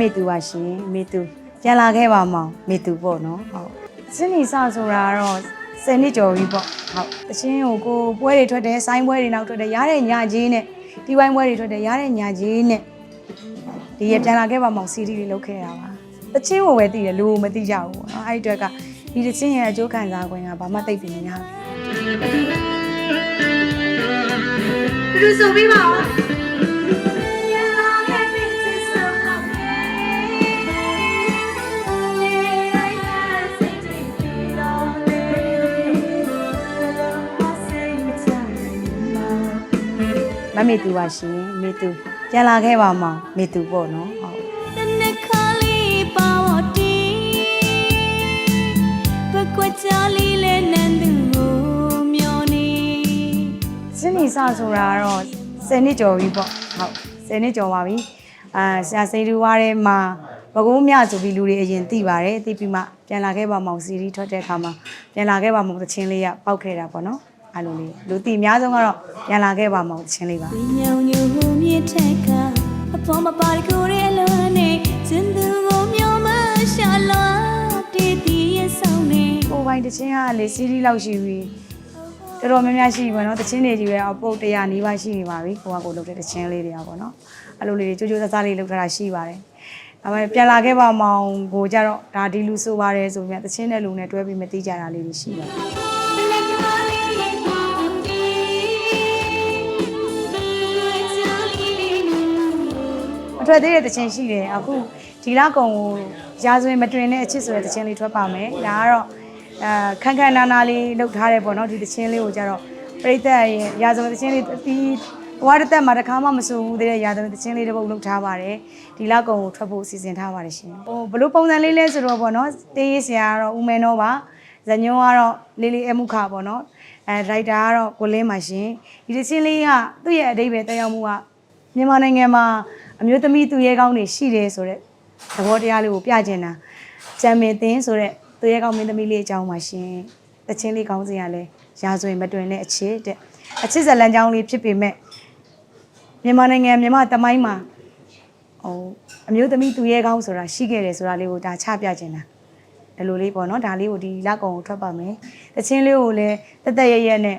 မေသူပါရှင်မေသူပြန်လာခဲ့ပါမောင်မေသူပေါ့နော်ဟုတ်စင်းနီစဆိုတာကတော့ဆယ်နှစ်ကျော်ပြီပေါ့ဟုတ်တချင်းကိုကိုပွဲတွေထွက်တယ်ဆိုင်းပွဲတွေနောက်ထွက်တယ်ရားတဲ့ညာကြီးနဲ့ဒီဝိုင်းပွဲတွေထွက်တယ်ရားတဲ့ညာကြီးနဲ့ဒီရပြန်လာခဲ့ပါမောင်စီရီလေးလုပ်ခဲ့တာပါတချင်းကိုပဲသိတယ်လူကိုမသိကြဘူးပေါ့နော်အဲ့ဒီအတွက်ကဒီတချင်းရဲ့အကျိုးခံစား권ကဘာမှသိပ်ပြီးမများဘူးသူဆိုပြီး မမေသူပါရှင်မေသူပြန်လာခဲ့ပါမောင်မေသူပေါ့နော်ဟုတ်တနခါလေးပါဝတီဘကွက်ချလေးလဲနန်းသူကိုမျောနေစင်းနီစဆိုတာကတော့10နှစ်ကျော်ပြီပေါ့ဟုတ်10နှစ်ကျော်ပါပြီအာဆရာစိန်တူဝါးထဲမှာဘကုန်းမြဆိုပြီးလူတွေအရင်သိပါတယ်သိပြီးမှပြန်လာခဲ့ပါမောင်စီရီထွက်တဲ့အခါမှာပြန်လာခဲ့ပါမောင်သချင်းလေးကပောက်ခဲ့တာပေါ့နော် အဲ့လိုလေးလူသိအများဆုံးကတော့ပြန်လာခဲ့ပါမောင်သချင်းလေးပါဝိညာဉ်ညူမြစ်ထက်ကအပေါ်မပါရကိုရဲ့အလွန်နဲ့စင်သူကိုမျောမရှာလာတည်တည်ရဲ့ဆောင်နေကိုယ်ပိုင်တချင်းကလေစီရီလောက်ရှိပြီတော်တော်များများရှိပြီပေါ့နော်တချင်းတွေကြီးပဲအပုတ်100နီးပါးရှိနေပါပြီကိုကကိုလုပ်တဲ့တချင်းလေးတွေကပေါ့နော်အဲ့လိုလေးတွေကြိုးကြိုးစားစားလေးလုပ်ထားတာရှိပါတယ်ဒါပေမဲ့ပြန်လာခဲ့ပါမောင်ကိုကြတော့ဒါဒီလူဆိုပါတယ်ဆိုပြီးတချင်းတဲ့လူနဲ့တွဲပြီးမသိကြတာလေးတွေရှိပါတယ် အထွက်သေးတဲ့တခြင်းရှိတယ်အခုဒီလကုံကိုရာဇဝင်မတွင်တဲ့အချစ်ဆိုတဲ့တခြင်းလေးထွက်ပါမယ်ဒါကတော့အဲခန်းခန်းနာနာလေးလုပ်ထားတယ်ပေါ့နော်ဒီတခြင်းလေးကိုကြတော့ပြိသက်ရဲ့ရာဇဝင်တခြင်းလေးဒီဘဝတစ်သက်မှာတစ်ခါမှမဆိုဘူးတဲ့ရာဇဝင်တခြင်းလေးတစ်ပုတ်လုပ်ထားပါတယ်ဒီလကုံကိုထွက်ဖို့စီစဉ်ထားပါတယ်ရှင်ဟိုဘလို့ပုံစံလေးလဲဆိုတော့ပေါ့နော်တေးရေးဆရာကတော့ဦးမဲနောပါဇညုံကတော့လေးလေးအမှုခါပေါ့နော်အဲဒရိုက်တာကတော့ကိုလင်းပါရှင်ဒီတခြင်းလေးကသူ့ရဲ့အတိတ်ပဲတက်ရောက်မှုကမြန်မာနိုင်ငံမှာ အမျိုးသမီးသူရဲကောင်းတွေရှိတယ်ဆိုတော့သဘောတရားလေးကိုပြကျင်တာဂျမ်မင်သင်းဆိုတော့သူရဲကောင်းမင်းသမီးလေးအကြောင်းပါရှင်တချင်းလေးကောင်းစရာလဲရာဇဝင်မတွင်တဲ့အချစ်တဲ့အချစ်ဇလန်ကြောင်းလေးဖြစ်ပေမဲ့မြန်မာနိုင်ငံမြန်မာတမိုင်းမှာဟိုအမျိုးသမီးသူရဲကောင်းဆိုတာရှိခဲ့တယ်ဆိုတာလေးကိုဒါချပြကျင်တာဒီလိုလေးပေါ့နော်ဒါလေးကိုဒီလက်ကုံကိုထွက်ပါမယ်တချင်းလေးကိုလည်းတက်တက်ရရနဲ့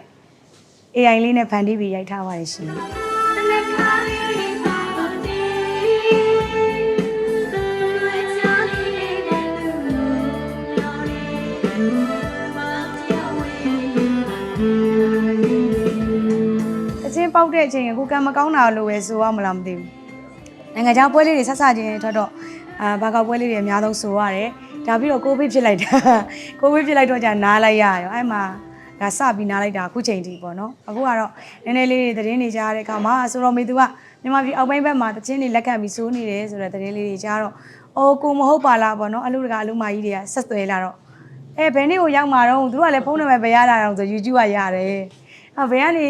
AI လေးနဲ့ဖန်တီးပြီးရိုက်ထားပါတယ်ရှင် တဲ့အချိန်ကကိုကံမကောင်းတာလို့ပဲဆိုရမလားမသိဘူးနိုင်ငံခြားပွဲလေးတွေဆက်ဆချင်းထွက်တော့အာဘာကောက်ပွဲလေးတွေအများဆုံးဆိုရတယ်ဒါပြီးတော့ကိုဗစ်ဖြစ်လိုက်တာကိုဗစ်ဖြစ်လိုက်တော့じゃနားလိုက်ရရောအဲ့မှာဒါစပြီးနားလိုက်တာအခုချိန်ထိပေါ့နော်အခုကတော့နည်းနည်းလေးတွေသတင်းတွေကြားတဲ့အခါမှာဆိုတော့မေသူကမြန်မာပြည်အောက်ပိုင်းဘက်မှာတချင်းတွေလက်ခံပြီးစိုးနေတယ်ဆိုတော့သတင်းလေးတွေကြားတော့အိုးကိုမဟုတ်ပါလားပေါ့နော်အလူတကာအလူမကြီးတွေကဆက်သွယ်လာတော့အဲဘယ်နေ့ကိုရောက်မှာတော့သူတို့ကလည်းဖုန်းနံပါတ်ပဲရတာတော့ဆို YouTube ကရတယ်ဟာဘယ်ကနေ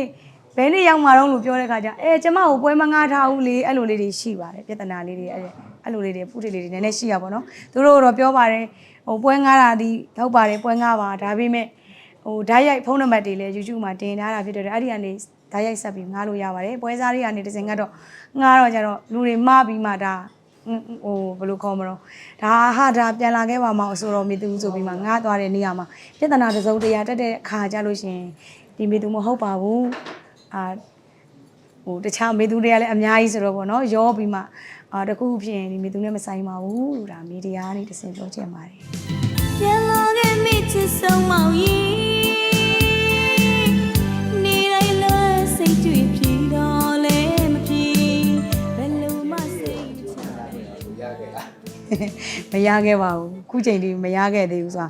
ဘယ်နေ့ရောက်မှာတော့လို့ပြောတဲ့ခါကျအဲကျမကိုပွဲမငားထားဘူးလေအဲ့လိုလေးတွေရှိပါတယ်ပြဿနာလေးတွေအဲ့အဲ့လိုလေးတွေပုတိလေးတွေနည်းနည်းရှိရပါတော့သူတို့တော့ပြောပါတယ်ဟိုပွဲငားတာဒီဟုတ်ပါတယ်ပွဲငားပါဒါပေမဲ့ဟိုဓာတ်ရိုက်ဖုန်းနံပါတ်တွေလည်း YouTube မှာတင်ထားတာဖြစ်တဲ့အတွက်အဲ့ဒီကနေဓာတ်ရိုက်ဆက်ပြီးငားလို့ရပါတယ်ပွဲစားတွေကနေတစ်စင်ကတော့ငားတော့ကျတော့လူတွေမှားပြီးမှဒါဟိုဘယ်လိုခေါ်မလို့ဒါဟာဒါပြန်လာခဲ့ပါမောင်အဆိုတော်မိသူဆိုပြီးမှငားသွားတဲ့နေရာမှာပြဿနာတစ်စုံတရာတက်တဲ့အခါကြလို့ရှရင်ဒီမိသူမဟုတ်ပါဘူး အာဟိုတခြားမေသူတွေကလည်းအများကြီးဆိုတော့ဗောနော်ရောပြီးမှအာတခုဖြစ်ရင်ဒီမေသူနဲ့မဆိုင်ပါဘူးလို့ဒါမီဒီယာကနေတစ်စင်ပြောချင်ပါတယ်ပြန်လာခဲ့မိချစ်ဆုံးမောင်ရီနေတိုင်းလဲစိတ်တွေ့ဖြီတော့လဲမဖြီဘယ်လိုမှစိတ်ချမရခဲ့ပါဘူးခုချိန်ထိမရခဲ့သေးဘူးဆိုတာ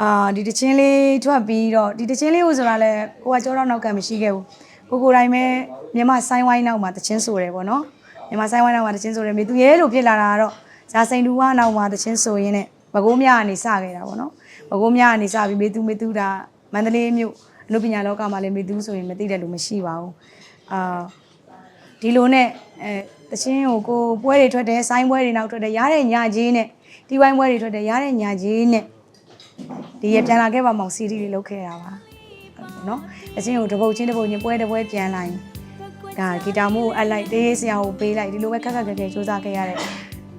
အာဒီတချင်းလေးထွက်ပြီးတော့ဒီတချင်းလေးကိုဆိုတာလဲကိုကကြောတော့နောက်ကမရှိခဲ့ဘူး ကိုကိုယ်တိုင်းပဲမြန်မာဆိုင်ဝိုင်းနောက်မှာတချင်းဆိုတယ်ဗောနော်မြန်မာဆိုင်ဝိုင်းနောက်မှာတချင်းဆိုတယ်မေသူရဲလို့ဖြစ်လာတာကတော့ဇာစိန်တူဝါနောက်မှာတချင်းဆိုရင်းနဲ့ဘကိုးမြကနေစခဲ့တာဗောနော်ဘကိုးမြကနေစပြီးမေသူမေသူဒါမန္တလေးမြို့အနုပညာလောကမှာလည်းမေသူဆိုရင်မသိတဲ့လူမရှိပါဘူးအာဒီလိုနဲ့အဲတချင်းကိုကိုပွဲတွေထွက်တယ်ဆိုင်းပွဲတွေနောက်ထွက်တယ်ရားတဲ့ညာကြီးနဲ့ဒီဝိုင်းပွဲတွေထွက်တယ်ရားတဲ့ညာကြီးနဲ့ဒီရပြန်လာခဲ့ပါမောင်စီရီလေးလုပ်ခဲ့တာပါ ဟုတ်နော်တချင်းကိုတပုတ်ချင်းတပုတ်ချင်းပွဲတစ်ပွဲပြန်လာရင်ဒါဂီတာမို့အပ်လိုက်တေးဆရာကိုပေးလိုက်ဒီလိုပဲခက်ခက်ခဲခဲစူးစမ်းခဲ့ရတဲ့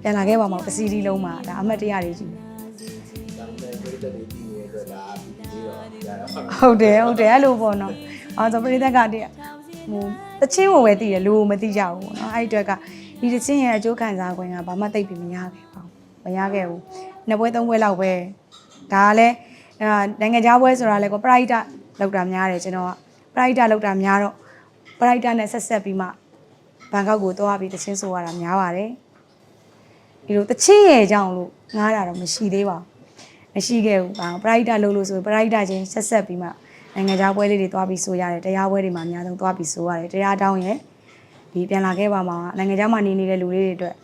ပြန်လာခဲ့ပါမှာတစ်စီးဒီလုံးမှာဒါအမှတ်တရတွေကြီးဒါပေမဲ့ပြည်သက်တွေတည်နေတဲ့အတွက်ဒါပြီးတော့ရတာပါဟုတ်တယ်ဟုတ်တယ်အဲ့လိုပေါ့နော်အော်ဆိုပရိသတ်ကတည်းကဟိုတချင်းကိုပဲသိတယ်လူကိုမသိကြဘူးပေါ့နော်အဲ့ဒီအတွက်ကဒီတချင်းရဲ့အကျိုးခံစား권ကဘာမှသိပ်ပြီးမရခဲ့ပါဘူးမရခဲ့ဘူးနှစ်ပွဲသုံးပွဲလောက်ပဲဒါကလည်းအာနိုင်ငံခြားပွဲဆိုတာလည်းကိုပရိုက်တာ လောက်တာများတယ်ကျွန်တော်ကပရိုက်တာလောက်တာများတော့ပရိုက်တာနဲ့ဆက်ဆက်ပြီးမှဘန်ကောက်ကိုသွားပြီးတချင်းဆိုရတာများပါတယ်ဒီလိုတချင်းရဲ့အကြောင်းလို့ငားတာတော့မရှိသေးပါဘူးမရှိခဲ့ဘူး။ဘာပရိုက်တာလို့လို့ဆိုပရိုက်တာချင်းဆက်ဆက်ပြီးမှနိုင်ငံခြားပွဲလေးတွေသွားပြီးဆိုရတယ်။တရားပွဲတွေမှာအများဆုံးသွားပြီးဆိုရတယ်။တရားတောင်းရဲ့ဒီပြန်လာခဲ့ပါမှာနိုင်ငံခြားမှာနေနေတဲ့လူလေးတွေအတွက်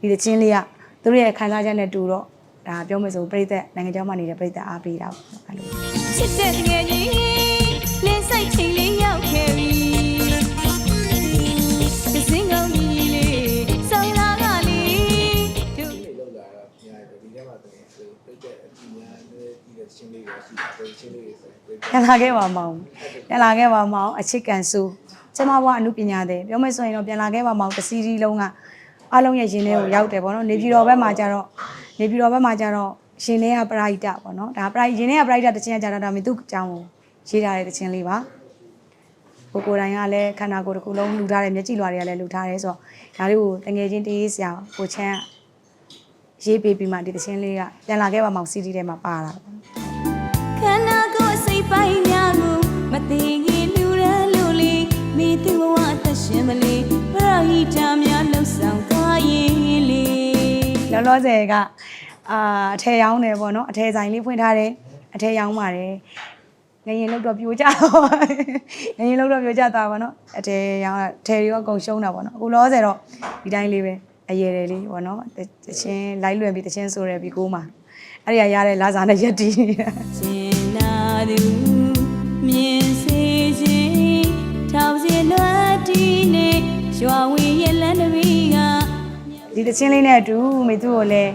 ဒီသချင်းလေးကသူတို့ရဲ့ခံစားချက်နဲ့တူတော့ ဒါပြောမယ်ဆိုပြိသက်နိုင်ငံခြားမှာနေတဲ့ပြိသက်အားပေးတာပေါ့အဲ့လိုချစ်တဲ့ငယ်ကြီးလင်းဆိုင်ချိန်လေးရောက်ခဲ့ပြီသစင်းကောင်းကြီးလေးဆောင်းလာကလေးတို့ဒီလိုလောက်လာတော့ညာတယ်ဒီထဲမှာဆိုရင်ပြည်သက်အကြည့်များနဲ့ဒီတဲ့ချင်းလေးတွေရှိတာပဲချင်းလေးတွေဆိုရင်ပြည်သက်ပြန်လာခဲ့ပါမအောင်ပြန်လာခဲ့ပါမအောင်အချစ်ကန်ဆူကျမဘွားအမှုပညာတဲ့ပြောမယ်ဆိုရင်တော့ပြန်လာခဲ့ပါမအောင်တစီစီလုံးကအလုံးရဲ့ရင်ထဲကိုရောက်တယ်ပေါ့နော်နေပြည်တော်ဘက်မှာကျတော့ နေပြည်တော်ဘက်မှာကျတော့ရှင်ထဲကပရိုက်တာပေါ့နော်ဒါပရိုက်ရင်ထဲကပရိုက်တာတခြင်းကကျတော့ဒါမိသူ့အကြောင်းကိုရေးထားတဲ့တခြင်းလေးပါကိုကိုယ်တိုင်ကလည်းခန္ဓာကိုယ်တစ်ခုလုံးလှူထားတယ်မျက်ကြည်လွှာတွေကလည်းလှူထားတယ်ဆိုတော့ဒါလေးကိုတငယ်ချင်းတေးဆရာကိုချမ်းကရေးပေးပြီးမှဒီတခြင်းလေးကပြန်လာခဲ့ပါမအောင်စီဒီထဲမှာပါတာပေါ့ခန္ဓာကိုယ်စိတ်ပိုင်းများကိုမသိခင်လူရလို့လေမိသူဘဝအသက်ရှင်မလေးပရဟိတများလှုပ်ဆောင်သွားရင်လေလောလောဆယ်က အာအထည်ရောင်းတယ်ပေါ့နော်အထည်ဆိုင်လေးဖွင့်ထားတယ်အထည်ရောင်းပါတယ်ငရင်လောက်တော့ပြိုကျတော့ငရင်လောက်တော့ပြိုကျသွားပါတော့အထည်ရောင်းအထည်တွေရောအကုန်ရှုံးတာပေါ့နော်အခုလောလောဆယ်တော့ဒီတိုင်းလေးပဲအရည်တယ်လေးပေါ့နော်တချင်းလိုက်လွယ်ပြီးတချင်းဆိုရပြီးကိုးမှာအဲ့ဒီကရတဲ့လာစားနဲ့ရက်တီးနေတာကျင်နာသူမြင်စေခြင်းထောင်စီလွတ်တီနေရွာဝင်ရဲ့လမ်းတစ်ပီးကဒီတချင်းလေးနဲ့အတူမိသူ့ကိုလည်း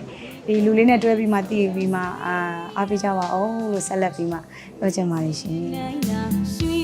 ဒီလူလေးနဲ့တွဲပြီးမှတည်ပြီးမှအာအားပေးကြပါအောင်လို့ဆက်လက်ပြီးမှပြောချင်ပါတယ်ရှင်